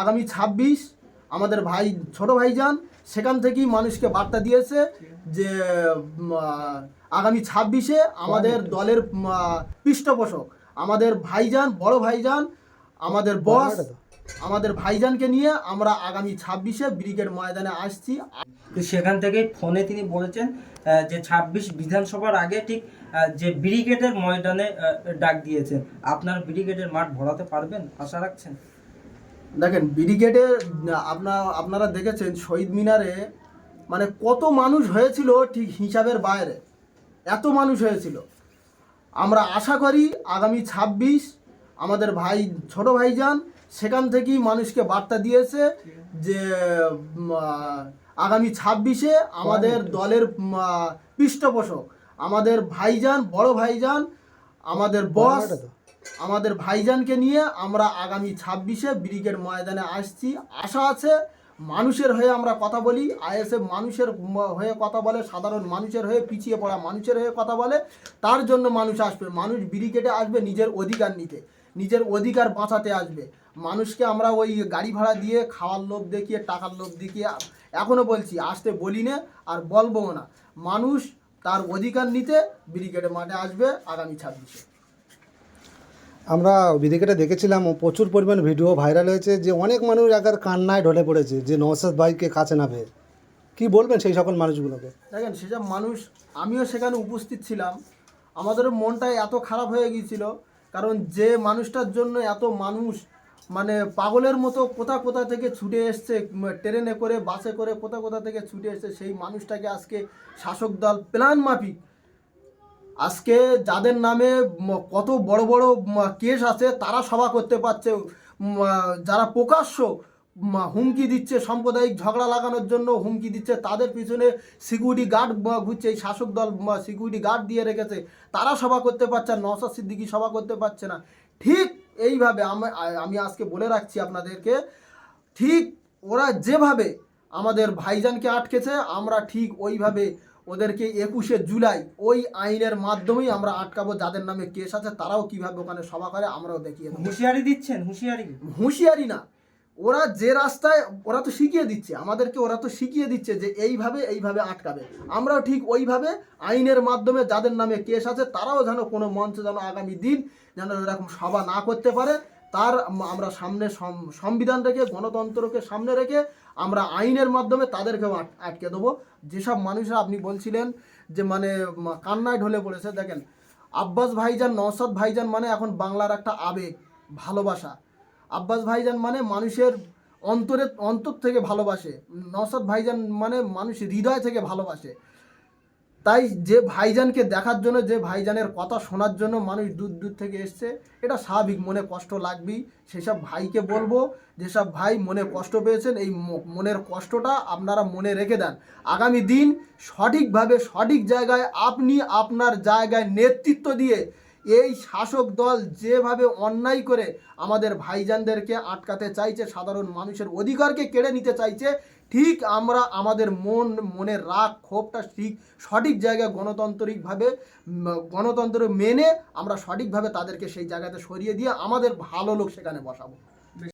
আগামী ছাব্বিশ আমাদের ভাই ছোট ভাইজান সেখান থেকেই মানুষকে বার্তা দিয়েছে যে আগামী ছাব্বিশে আমাদের দলের পৃষ্ঠপোষক আমাদের ভাইজান বড় ভাইজান আমাদের বস আমাদের ভাইজানকে নিয়ে আমরা আগামী ছাব্বিশে ব্রিগেড ময়দানে আসছি। তো সেখান থেকে ফোনে তিনি বলেছেন যে ছাব্বিশ বিধানসভার আগে ঠিক যে ব্রিগেডের ময়দানে ডাক দিয়েছেন। আপনার ব্রিগেডের মাঠ ভরাতে পারবেন? আশা রাখছেন? দেখেন ব্রিগেডে আপনার আপনারা দেখেছেন শহীদ মিনারে মানে কত মানুষ হয়েছিল ঠিক হিসাবের বাইরে। এত মানুষ হয়েছিল। আমরা আশা করি আগামী ছাব্বিশ আমাদের ভাই ছোট ভাইজান সেখান থেকেই মানুষকে বার্তা দিয়েছে যে আগামী ছাব্বিশে আমাদের দলের পৃষ্ঠপোষক। আমাদের ভাইজান বড় ভাইজান আমাদের বস আমাদের ভাইজানকে নিয়ে আমরা আগামী ছাব্বিশে ব্রিগেড ময়দানে আসছি। আশা আছে মানুষের হয়ে আমরা কথা বলি, আইএসএফ মানুষের হয়ে কথা বলে, সাধারণ মানুষের হয়ে পিছিয়ে পড়া মানুষের হয়ে কথা বলে, তার জন্য মানুষ আসবে। মানুষ ব্রিগেডে আসবে নিজের অধিকার নিতে, নিজের অধিকার বাঁচাতে আসবে। মানুষকে আমরা ওই গাড়ি ভাড়া দিয়ে, খাওয়ার লোভ দেখিয়ে, টাকার লোভ দেখিয়ে এখনও বলছি, আসতে বলি না আর বলব না। মানুষ তার অধিকার নিতে ব্রিগেডে মাঠে আসবে আগামী ছাব্বিশে। আমরা বিদিকেটা দেখেছিলাম প্রচুর পরিমাণ ভিডিও ভাইরাল হয়েছে যে অনেক মানুষ একার কান্নায় ঢলে পড়েছে যে নওসাদ ভাইকে কাছে না পেয়ে। কি বলবেন সেই সকল মানুষগুলোকে? দেখেন সেসব মানুষ, আমিও সেখানে উপস্থিত ছিলাম। আমাদেরও মনটা এত খারাপ হয়ে গিয়েছিল, কারণ যে মানুষটার জন্য এত মানুষ মানে পাগলের মতো কোথা কোথা থেকে ছুটে এসছে ট্রেনে করে, বাসে করে কোথা কোথা থেকে ছুটে এসছে, সেই মানুষটাকে আজকে শাসক দল প্ল্যান মাফিক আজকে যাদের নামে কত বড় বড় কেস আছে, তারা সভা করতে পারছে। যারা প্রকাশ্য হুমকি দিচ্ছে সাম্প্রদায়িক ঝগড়া লাগানোর জন্য, হুমকি দিচ্ছে, তাদের পিছনে সিকিউরিটি গার্ড ঘুরছে। এই শাসক দল সিকিউরিটি গার্ড দিয়ে রেখেছে। তারা সভা করতে পারছে না নওসাদ সিদ্দিকি সভা করতে পারছে না। ঠিক এইভাবে আমি আজকে বলে রাখছি আপনাদেরকে। ঠিক ওরা যেভাবে আমাদের ভাইজানকে আটকেছে আমরা ঠিক ওইভাবে ওদেরকে একুশে জুলাই ওই আইনের মাধ্যমেই আমরা আটকাবো যাদের নামে কেস আছে তারাও কীভাবে ওখানে সভা করে আমরাও দেখিয়ে হুঁশিয়ারি দিচ্ছেন হুঁশিয়ারি। হুঁশিয়ারি না। ওরা যে রাস্তায় ওরা তো শিখিয়ে দিচ্ছে আমাদেরকে ওরা তো শিখিয়ে দিচ্ছে যে এইভাবে এইভাবে আটকাবে। আমরাও ঠিক ওইভাবে আইনের মাধ্যমে যাদের নামে কেস আছে তারাও যেন কোনো মঞ্চ যেন আগামী দিন যেন এরকম সভা না করতে পারে তার আমরা সামনে সংবিধান রেখে গণতন্ত্রকে সামনে রেখে আমরা আইনের মাধ্যমে তাদেরকেও আটকে দেবো। যেসব মানুষরা আপনি বলছিলেন যে মানে কান্নায় ঢলে পড়েছে, দেখেন, আব্বাস ভাইজান নওসাদ ভাইজান মানে এখন বাংলার একটা আবেগ, ভালোবাসা। আব্বাস ভাইজান মানে মানুষের অন্তরের অন্তর থেকে ভালোবাসে। নওসাদ ভাইজান মানে মানুষ হৃদয় থেকে ভালোবাসে। তাই যে ভাইজানকে দেখার জন্য, যে ভাইজানের কথা শোনার জন্য মানুষ দূর দূর থেকে এসছে, এটা স্বাভাবিক। মনে কষ্ট লাগবেই। সেসব ভাইকে বলব, যেসব ভাই মনে কষ্ট পেয়েছেন, এই মনের কষ্টটা আপনারা মনে রেখে দেন। আগামী দিন সঠিকভাবে, সঠিক জায়গায় আপনি আপনার জায়গায় নেতৃত্ব দিয়ে এই শাসক দল যেভাবে অন্যায় করে আমাদের ভাইজানদেরকে আটকাতে চাইছে, সাধারণ মানুষের অধিকারকে কেড়ে নিতে চাইছে, ঠিক আমরা আমাদের মন মনে রাগ, ক্ষোভটা ঠিক, সঠিক জায়গায় গণতান্ত্রিকভাবে গণতন্ত্র মেনে আমরা সঠিকভাবে তাদেরকে সেই জায়গাতে সরিয়ে দিয়ে আমাদের ভালো লোক সেখানে বসাবো।